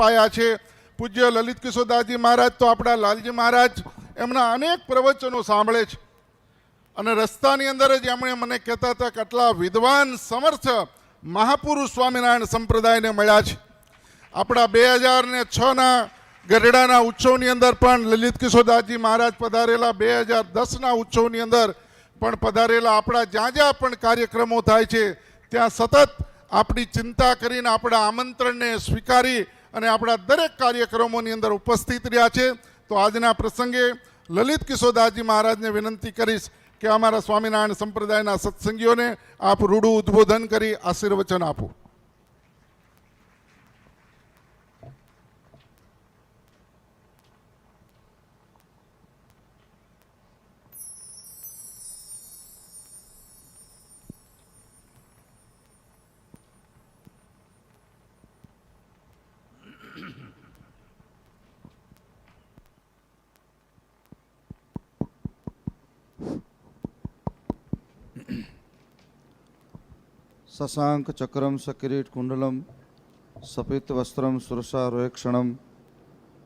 પાયા છે. પૂજ્ય લલિત કિશોરદાસજી મહારાજ તો આપણા લાલજી મહારાજ એમના અનેક પ્રવચનો સાંભળે છે. અને રસ્તાની અંદર જ એમણે મને કહેતા હતા કે આટલા વિદ્વાન, સમર્થ મહાપુરુષ સ્વામિનારાયણ સંપ્રદાયને મળ્યા છે. આપણા બે હજાર ને છના ગરડાના ઉત્સવની અંદર પણ લલિત કિશોરદાસજી મહારાજ પધારેલા, બે હજાર દસના ઉત્સવની અંદર પણ પધારેલા આપણા જ્યાં જ્યાં પણ કાર્યક્રમો થાય છે, ત્યાં સતત આપણી ચિંતા કરીને આપણા આમંત્રણને સ્વીકારી અને આપણા દરેક કાર્યક્રમોની અંદર ઉપસ્થિત રહ્યા છે. તો આજના પ્રસંગે લલિત કિશોરદાસજી મહારાજને વિનંતી કરીશ કે અમારા સ્વામિનારાયણ સંપ્રદાયના સત્સંગીઓને આપ રૂડું ઉદ્બોધન કરી આશીર્વચન આપો. సశాంక చక్రం సకిరీట్ కుండలం సపిత్ వస్త్రం సురసారోక్షణం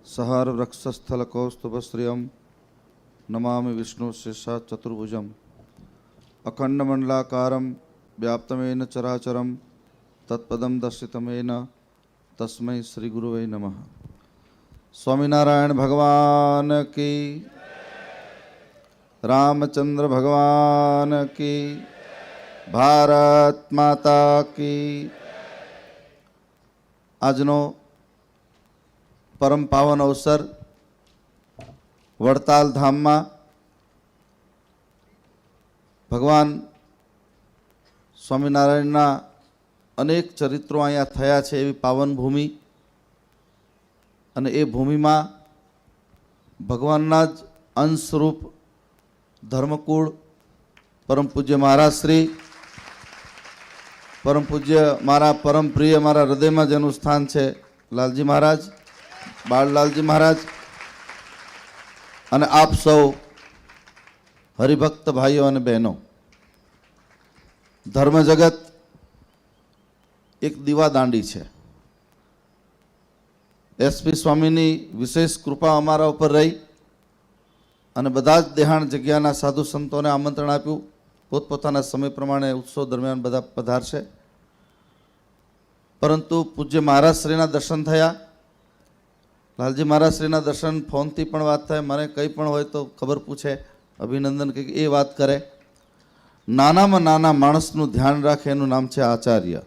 సహార వృక్షస్థల కౌస్తుభశ్రియం నమామి విష్ణు శిష చతుర్భుజం. అఖండమండలాకారం వ్యాప్తమైన చరాచరం తత్పదం దర్శితమైన తస్మై శ్రీ గురువై నమ. స్వామినారాయణ భగవాన్కి రామచంద్ర భగవాన్కి ભારત માતા કી આજનો પરમ પાવન અવસર વડતાલ ધામમાં ભગવાન સ્વામિનારાયણના અનેક ચરિત્રો અહીંયા થયા છે એવી પાવન ભૂમિ અને એ ભૂમિમાં ભગવાનના જ અંશરૂપ ધર્મકુળ પરમ પૂજ્ય મહારાજ શ્રી પરમ પૂજ્ય મારા પરમ પ્રિય મારા હૃદયમાં જેનું સ્થાન છે, લાલજી મહારાજ બાળલાલજી મહારાજ. અને આપ સૌ હરિભક્ત ભાઈઓ અને બહેનો, ધર્મ જગત એક દીવાદાંડી છે. એસપી સ્વામીની વિશેષ કૃપા અમારા ઉપર રહી અને બધા જ દેહાણ જગ્યાના સાધુ સંતોને આમંત્રણ આપ્યું. પોતપોતાના સમય પ્રમાણે ઉત્સવ દરમિયાન બધા પધારશે. પરંતુ પૂજ્ય મહારાજશ્રીના દર્શન થયા. લાલજી મહારાજશ્રીના દર્શન ફોનથી પણ વાત થાય મને કંઈ પણ હોય તો ખબર પૂછે, અભિનંદન કે એ વાત કરે. નાનામાં નાના માણસનું ધ્યાન રાખે, એનું નામ છે આચાર્ય.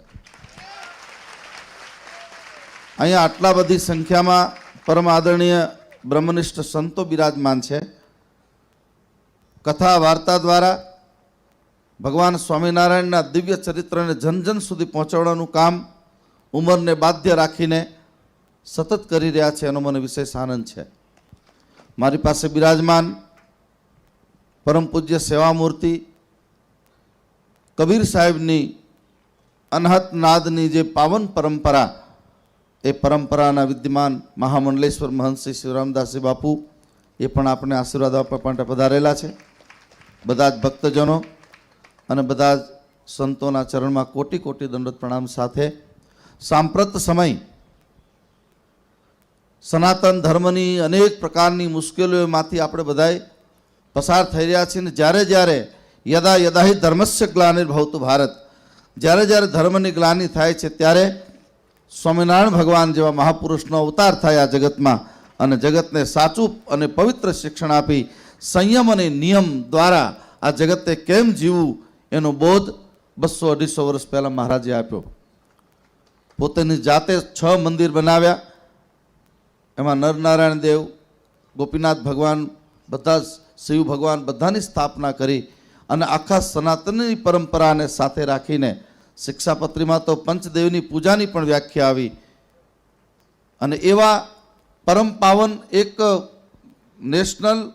અહીંયા આટલા બધી સંખ્યામાં પરમ આદરણીય બ્રહ્મનિષ્ઠ સંતો બિરાજમાન છે. કથા વાર્તા દ્વારા ભગવાન સ્વામિનારાયણના દિવ્ય ચરિત્રને જન જન સુધી પહોંચાડવાનું કામ ઉંમરને બાધ્ય રાખીને સતત કરી રહ્યા છે એનો મને વિશેષ આનંદ છે. મારી પાસે બિરાજમાન, પરમ પૂજ્ય સેવામૂર્તિ, કબીર સાહેબની અનહત નાદની જે પાવન પરંપરા, એ પરંપરાના વિદ્યમાન મહામંડલેશ્વર મહંત શ્રી શિવરામદાસજી બાપુ, એ પણ આપણે આશીર્વાદ આપવા માટે પધારેલા છે. બધા જ ભક્તજનો અને બધા સંતોના ચરણમાં કોટી કોટી દંડત પ્રણામ સાથે સાંપ્રત સમય સનાતન ધર્મની અનેક પ્રકારની મુશ્કેલીઓમાંથી આપણે બધાએ પસાર થઈ રહ્યા છીએ ને જ્યારે જ્યારે યદા યદા હિ ધર્મસ્ય ગ્લાનિર્ભવતું ભારત, જ્યારે જ્યારે ધર્મની ગ્લાની થાય છે ત્યારે સ્વામિનારાયણ ભગવાન જેવા મહાપુરુષનો અવતાર થાય આ જગતમાં અને જગતને સાચું અને પવિત્ર શિક્ષણ આપી સંયમ અને નિયમ દ્વારા આ જગતે કેમ જીવવું એનો બોધ બસો અઢીસો વર્ષ પહેલાં મહારાજે આપ્યો. પોતાની જાતે છ મંદિર બનાવ્યા. એમાં નરનારાયણ દેવ, ગોપીનાથ ભગવાન, બધા શિવ ભગવાન બધાની સ્થાપના કરી અને આખા સનાતનની પરંપરાને સાથે રાખીને શિક્ષાપત્રીમાં તો પંચદેવની પૂજાની પણ વ્યાખ્યા આવી. અને એવા પરમ પાવન એક નેશનલ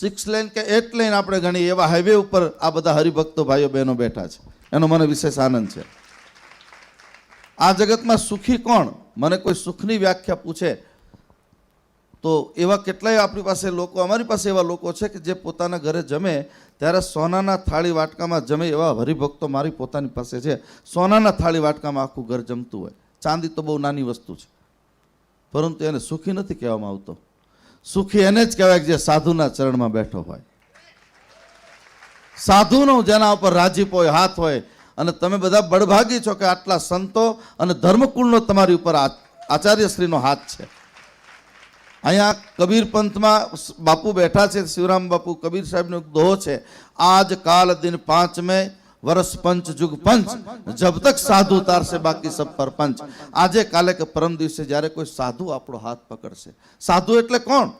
સિક્સ લેન કે એટ લેન આપણે ગણીએ એવા હાઈવે ઉપર આ બધા હરિભક્તો ભાઈઓ બહેનો બેઠા છે. એનો મને વિશેષ આનંદ છે. આ જગતમાં સુખી કોણ? મને કોઈ સુખની વ્યાખ્યા પૂછે. તો એવા કેટલાય આપણી પાસે લોકો, અમારી પાસે એવા લોકો છે કે જે પોતાના ઘરે જમે, ત્યારે સોનાના થાળી વાટકામાં જમે એવા હરિભક્તો મારી પોતાની પાસે છે. સોનાના થાળી વાટકામાં આખું ઘર જમતું હોય. ચાંદી તો બહુ નાની વસ્તુ છે. પરંતુ એને સુખી નથી કહેવામાં આવતો. સુખી એને જ કહેવાય કે જે સાધુના ચરણમાં બેઠો હોય. સાધુનો જેના ઉપર રાજીપ હોય હાથ હોય અને તમે બધા બળભાગી છો કે આટલા સંતો અને ધર્મકુળનો તમારી ઉપર આચાર્યશ્રીનો હાથ છે. અહીંયા કબીર પંથમાં બાપુ બેઠા છે, શિવરામ બાપુ કબીર સાહેબનો એક દોહો છે. આજ કાલ દિન પાંચ મેં વર્ષ પંચ, જુગ પંચ, જબ તક સાધુ તારશે બાકી સબ પર પંચ. આજે કાલે કે પરમ દિવસે જ્યારે કોઈ સાધુ આપણો હાથ પકડશે. સાધુ એટલે કોણ?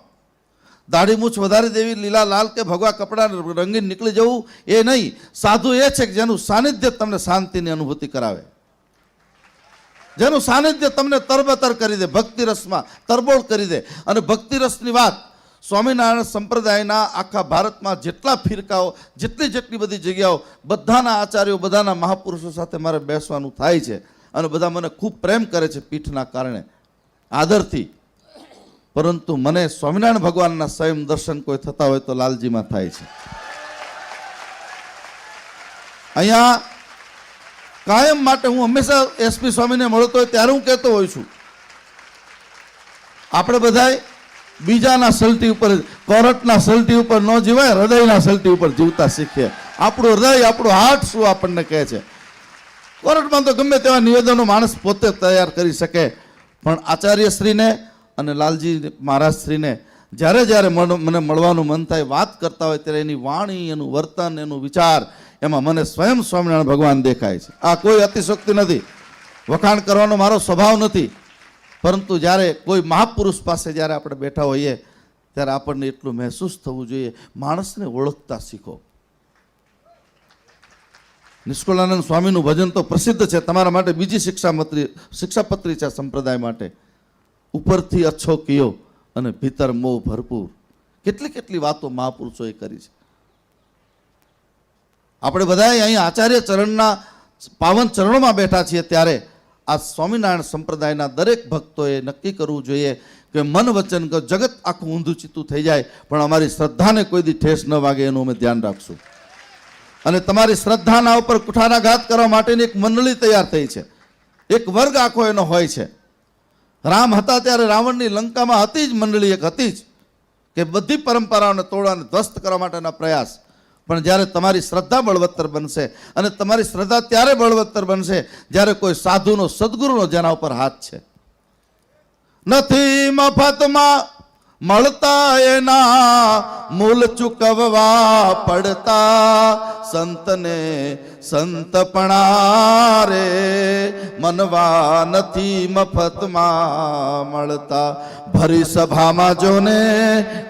દાઢી મૂછ વધારી દેવી, લીલા, લાલ કે ભગવા કપડાં, રંગીન નીકળી જવું, એ નહીં. સાધુ એ છે કે જેનું સાનિધ્ય તમને શાંતિની અનુભૂતિ કરાવે. જેનું સાનિધ્ય તમને તરબતર કરી દે, ભક્તિ રસમાં તરબોળ કરી દે. અને ભક્તિ રસની વાત સ્વામિનારાયણ સંપ્રદાયના આખા ભારતમાં જેટલા ફિરકાઓ, જેટલી જેટલી બધી જગ્યાઓ, બધાના આચાર્યો, બધાના મહાપુરુષો સાથે મારે બેસવાનું થાય છે અને બધા મને ખૂબ પ્રેમ કરે છે પીઠના કારણે, આદરથી. પરંતુ મને સ્વામિનારાયણ ભગવાનના સ્વયં દર્શન કોઈ થતા હોય તો લાલજીમાં થાય છે. અહીંયા કાયમ માટે હું હંમેશા એસપી સ્વામીને મળતો હોય ત્યારે હું કહેતો હોઉં છું. આપણે બધાય બીજાના સલટી ઉપર કોરટના સલટી ઉપર ન જીવાય, હૃદયના સલટી ઉપર જીવતા શીખીએ. આપણું હૃદય, આપણું હાર્ટ શું આપણને કહે છે? કોર્ટમાં તો ગમે તેવા નિવેદનો માણસ પોતે તૈયાર કરી શકે. પણ આચાર્યશ્રીને અને લાલજી મહારાજશ્રીને જ્યારે જ્યારે મન- મળવાનું મન થાય, વાત કરતા હોય ત્યારે એની વાણી, એનું વર્તન, એનું વિચાર, એમાં મને સ્વયં સ્વામિનારાયણ ભગવાન દેખાય છે. આ કોઈ અતિશક્તિ નથી. વખાણ કરવાનો મારો સ્વભાવ નથી. પરંતુ જ્યારે કોઈ મહાપુરુષ પાસે જ્યારે આપણે બેઠા હોઈએ, ત્યારે આપણને એટલું મહેસૂસ થવું જોઈએ. માણસને ઓળખતા શીખો. નિષ્કુળાનંદ સ્વામીનું ભજન તો પ્રસિદ્ધ છે. તમારા માટે બીજી શિક્ષામત્રી શિક્ષાપત્રી છે સંપ્રદાય માટે. ઉપરથી અચ્છો કિયો અને ભીતર મોહ ભરપૂર. કેટલી કેટલી વાતો મહાપુરુષોએ કરી છે. આપણે બધાએ અહીં આચાર્ય ચરણના પાવન ચરણોમાં બેઠા છીએ ત્યારે આ સ્વામિનારાયણ સંપ્રદાયના દરેક ભક્તોએ નક્કી કરવું જોઈએ કે મન વચન જગત આખું ઊંધું ચીતું થઈ જાય, પણ અમારી શ્રદ્ધાને કોઈ દી ઠેસ ન વાગે એનું અમે ધ્યાન રાખશું. અને તમારી શ્રદ્ધાના ઉપર કુઠારાઘાત કરવા માટેની એક મંડળી તૈયાર થઈ છે. એક વર્ગ આખો એનો હોય છે. રામ હતા ત્યારે રાવણની લંકામાં હતી જ મંડળી એક હતી જ, કે બધી પરંપરાઓને તોડવાને ધ્વસ્ત કરવા માટેના પ્રયાસ. પણ જ્યારે તમારી શ્રદ્ધા બળવત્તર બનશે અને તમારી શ્રદ્ધા ત્યારે બળવત્તર બનશે જ્યારે કોઈ સાધુનો, સદગુરુનો જેના ઉપર હાથ છે. નથી મફતમાં મળતા એના મૂલ ચૂકવવા પડતા સંતને સંતપણા રે મનવા નથી મફતમાં મળતા. ભરી સભામાં જોને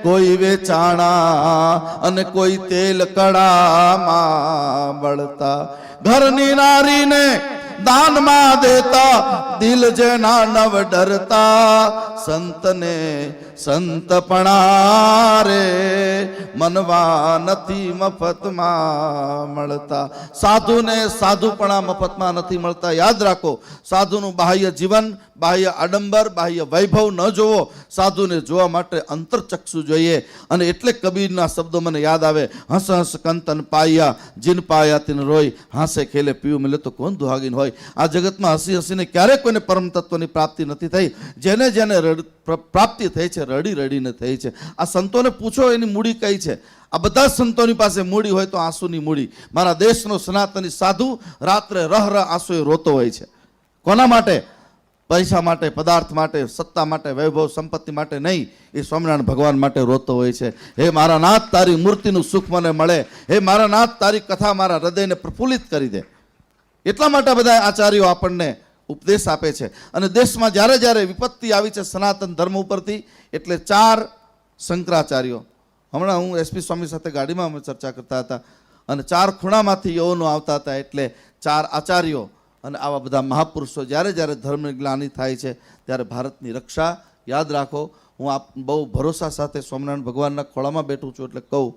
કોઈ વેચાણા અને કોઈ તેલ કડામાં મળતા. ઘરની નારીને દાનમાં દેતા, દિલ જેના નવ ડરતા. સંતને સંતપણા રે મનવા નથી મફતમાં મળતા. સાધુને સાધુપણા મફતમાં નથી મળતા. યાદ રાખો, સાધુનું બાહ્ય જીવન, બાહ્ય આડંબર, બાહ્ય વૈભવ ન જોવો. સાધુને જોવા માટે અંતરચક્ષુ જોઈએ. અને એટલે કબીરના શબ્દો મને યાદ આવે. હસ હસ, કંતન, પાયા, જીન, પાયા, તિન, રોય. હાસે, ખેલે, પીવું મિલે તો કોણ દુહાગીન હોય? આ જગતમાં હસી હસીને ક્યારેય કોઈને પરમ તત્વની પ્રાપ્તિ નથી થઈ. જેને જેને પ્રાપ્તિ થઈ છે રડી રડીને થઈ છે. આ સંતોને પૂછો એની મૂડી કઈ છે? આ બધા સંતોની પાસે મૂડી હોય તો આંસુની મૂડી. મારા દેશનો સનાતની સાધુ રાત્રે રહ રહ આંસુએ રોતો હોય છે. કોના માટે? પૈસા માટે, પદાર્થ માટે, સત્તા માટે, વૈભવ સંપત્તિ માટે નહીં. એ સ્વામિનારાયણ ભગવાન માટે રોતો હોય છે. હે મારા નાથ, તારી મૂર્તિનું સુખ મને મળે. હે મારા નાથ, તારી કથા મારા હૃદયને પ્રફુલ્લિત કરી દે. એટલા માટે બધા આચાર્યો આપણને ઉપદેશ આપે છે. અને દેશમાં જ્યારે જ્યારે વિપત્તિ આવી છે સનાતન ધર્મ ઉપરથી, એટલે ચાર શંકરાચાર્યો. હમણાં હું એસપી સ્વામી સાથે ગાડીમાં અમે ચર્ચા કરતા હતા અને ચાર ખૂણામાંથી યવનો આવતા હતા એટલે ચાર આચાર્યો અને આવા બધા મહાપુરુષો જ્યારે જ્યારે ધર્મની ગ્લાની થાય છે, ત્યારે ભારતની રક્ષા યાદ રાખો. હું આપ બહુ ભરોસા સાથે સ્વામિનારાયણ ભગવાનના ખોળામાં બેઠું છું એટલે કહું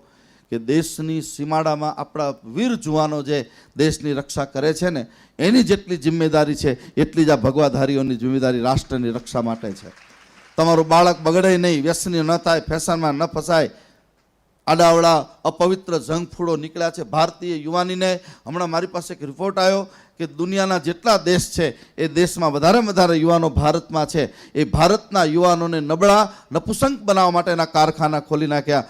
કે દેશની સીમાડામાં આપણા વીર જુવાનો જે દેશની રક્ષા કરે છે ને, એની જેટલી જિમ્મેદારી છે, એટલી જ આ ભગવાધારીઓની જિમ્મેદારી રાષ્ટ્રની રક્ષા માટે છે. તમારું બાળક બગડે નહીં, વ્યસની ન થાય, ફેશનમાં ન ફસાય. આડાવડા અપવિત્ર જંગફૂડો નીકળ્યા છે. ભારતીય યુવાનીને હમણાં મારી પાસે એક રિપોર્ટ આવ્યો કે દુનિયાના જેટલા દેશ છે, એ દેશમાં વધારેમાં વધારે યુવાનો ભારતમાં છે. એ ભારતના યુવાનોને નબળા, નપુસંક બનાવવા માટેના કારખાના ખોલી નાખ્યા.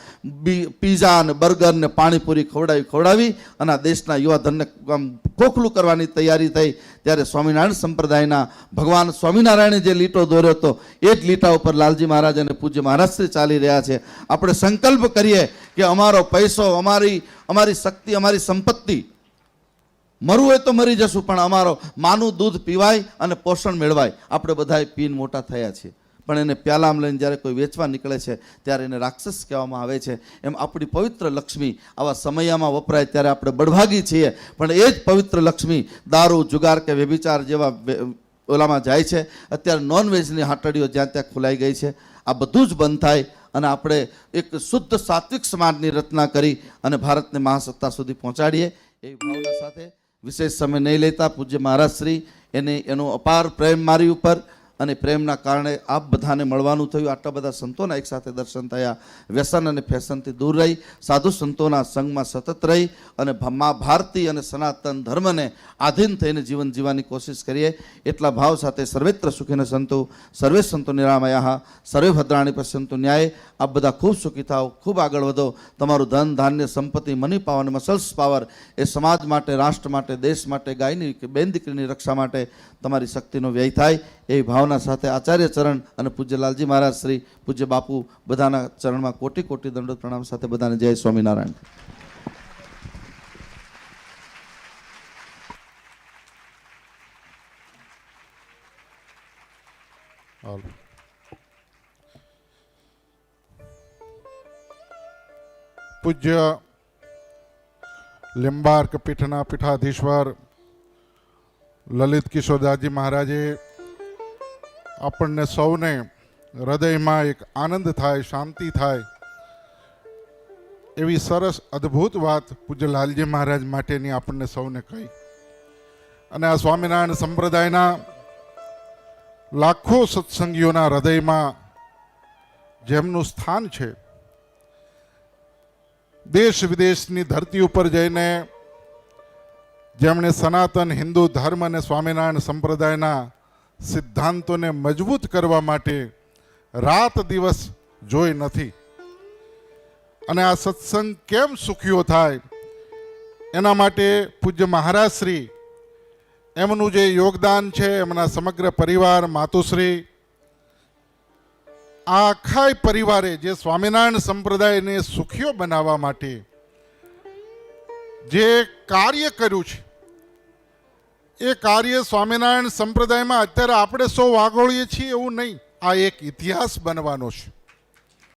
પીઝા અને બર્ગર ને પાણીપુરી ખવડાવી ખવડાવી અને દેશના યુવાધનને આમ ખોખલું કરવાની તૈયારી થઈ. ત્યારે સ્વામિનારાયણ સંપ્રદાયના ભગવાન સ્વામિનારાયણે જે લીટો દોર્યો હતો, એ જ લીટા ઉપર લાલજી મહારાજ અને પૂજ્ય મહારાજશ્રી ચાલી રહ્યા છે. આપણે સંકલ્પ કરીએ કે અમારો પૈસો, અમારી અમારી શક્તિ, અમારી સંપત્તિ મરવું હોય તો મરી જશું, પણ અમારો માનું દૂધ પીવાય અને પોષણ મેળવાય. આપણે બધાએ પીન મોટા થયા છીએ. પણ એને પ્યાલામાં લઈને જ્યારે કોઈ વેચવા નીકળે છે, ત્યારે એને રાક્ષસ કહેવામાં આવે છે. એમ આપણી પવિત્ર લક્ષ્મી આવા સમયમાં વપરાય ત્યારે આપણે બળભાગી છીએ. પણ એ જ પવિત્ર લક્ષ્મી દારૂ, જુગાર કે વ્યભિચાર જેવા ઓલામાં જાય છે. અત્યારે નોનવેજની હાટડીઓ જ્યાં ત્યાં ખુલાઈ ગઈ છે. આ બધું જ બંધ થાય અને આપણે એક શુદ્ધ સાત્વિક સમાજની રચના કરી અને ભારતને મહાસત્તા સુધી પહોંચાડીએ. એવી ભાવના સાથે વિશેષ સમય નહીં લેતા પૂજ્ય મહારાજ શ્રી એને એનો અપાર પ્રેમ મારી ઉપર અને પ્રેમના કારણે આપ બધાને મળવાનું થયું. આટલા બધા સંતોના એકસાથે દર્શન થયા. વ્યસન અને ફેશનથી દૂર રહી. સાધુ સંતોના સંગમાં સતત રહી અને મા ભારતી અને સનાતન ધર્મને આધીન થઈને જીવન જીવવાની કોશિશ કરીએ. એટલા ભાવ સાથે સર્વેત્ર સુખીને સંતો, સર્વે સંતો નિરામયા સર્વે ભદ્રાણી પશ્યંતુ ન્યાય. આપ બધા ખૂબ સુખી થાઓ, ખૂબ આગળ વધો. તમારું ધન, ધાન્ય, સંપત્તિ, મની પાવર મસલ્સ પાવર એ સમાજ માટે, રાષ્ટ્ર માટે, દેશ માટે, ગાયની બેન દીકરીની રક્ષા માટે તમારી શક્તિનો વ્યય થાય. એવી ભાવના સાથે આચાર્ય ચરણ અને પૂજ્ય લાલજી મહારાજ શ્રી, પૂજ્ય બાપુ બધાના ચરણમાં કોટી કોટી દંડોત પ્રણામ સાથે બધાને જય સ્વામિનારાયણ. પૂજ્ય લિંબાર્ક પીઠના પીઠાધીશ્વર લલિત કિશોરદાસજી મહારાજે આપણને સૌને હૃદયમાં એક આનંદ થાય, શાંતિ થાય. એવી સરસ અદ્ભુત વાત પૂજ્ય લાલજી મહારાજ માટેની આપણને સૌને કહી. અને આ સ્વામિનારાયણ સંપ્રદાયના લાખો સત્સંગીઓના હૃદયમાં જેમનું સ્થાન છે, દેશ વિદેશની ધરતી ઉપર જઈને જેમણે સનાતન હિન્દુ ધર્મ અને સ્વામિનારાયણ સંપ્રદાયના સિદ્ધાંતોને મજબૂત કરવા માટે રાત દિવસ જોઈ નથી. અને આ સત્સંગ કેમ સુખ્યો થાય? એના માટે પૂજ્ય મહારાજ શ્રી એમનું જે યોગદાન છે, એમના સમગ્ર પરિવાર, માતુશ્રી આ આખા પરિવારે જે સ્વામિનારાયણ સંપ્રદાયને સુખીઓ બનાવવા માટે જે કાર્ય કર્યું છે એ કાર્ય સ્વામિનારાયણ સંપ્રદાયમાં અત્યારે આપણે સૌ વાગોળીએ છીએ એવું નહીં. આ એક ઇતિહાસ બનવાનો છે.